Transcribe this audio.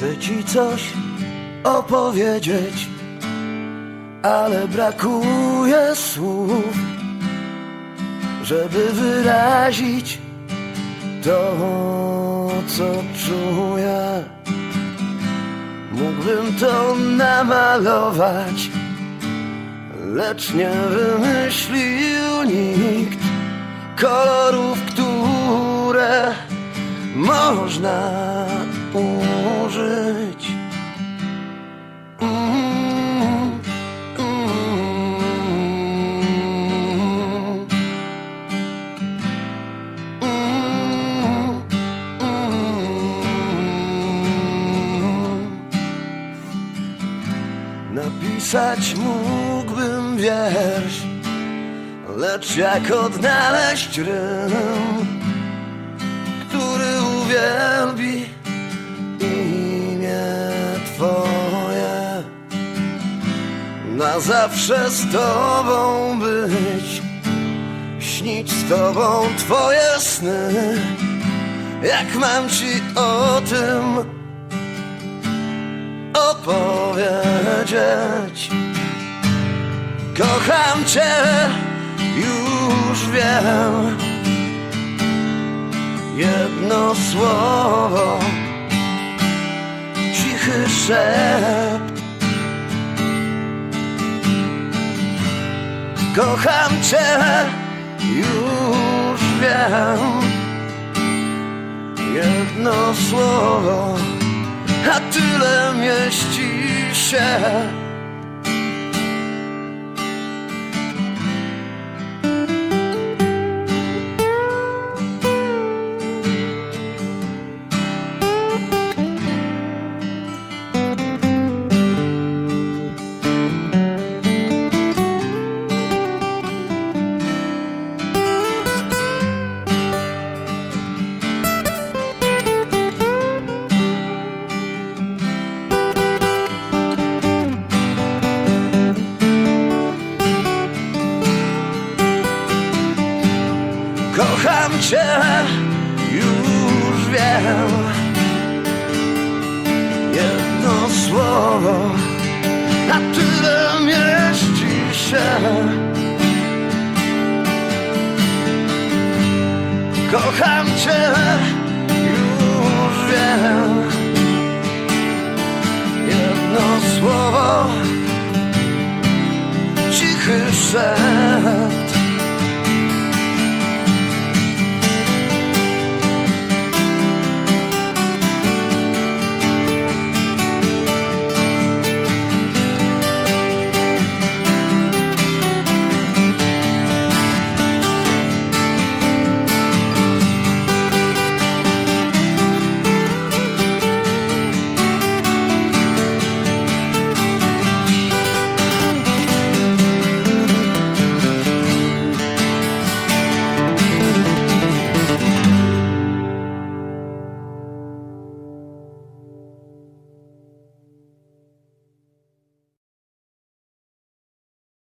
Chcę ci coś opowiedzieć, ale brakuje słów, żeby wyrazić to, co czuję. Mógłbym to namalować, lecz nie wymyślił nikt kolorów, które można mm. Napisać mógłbym wiersz, lecz jak odnaleźć rym, Na zawsze z Tobą być, śnić z Tobą Twoje sny. Jak mam Ci o tym opowiedzieć? Kocham Cię, już wiem. Jedno słowo, cichy szept. Kocham Cię, już wiem. Jedno słowo, a tyle mieści się. Kocham cię, już wiem. Jedno słowo na tyle mieści się. Kocham cię, już wiem.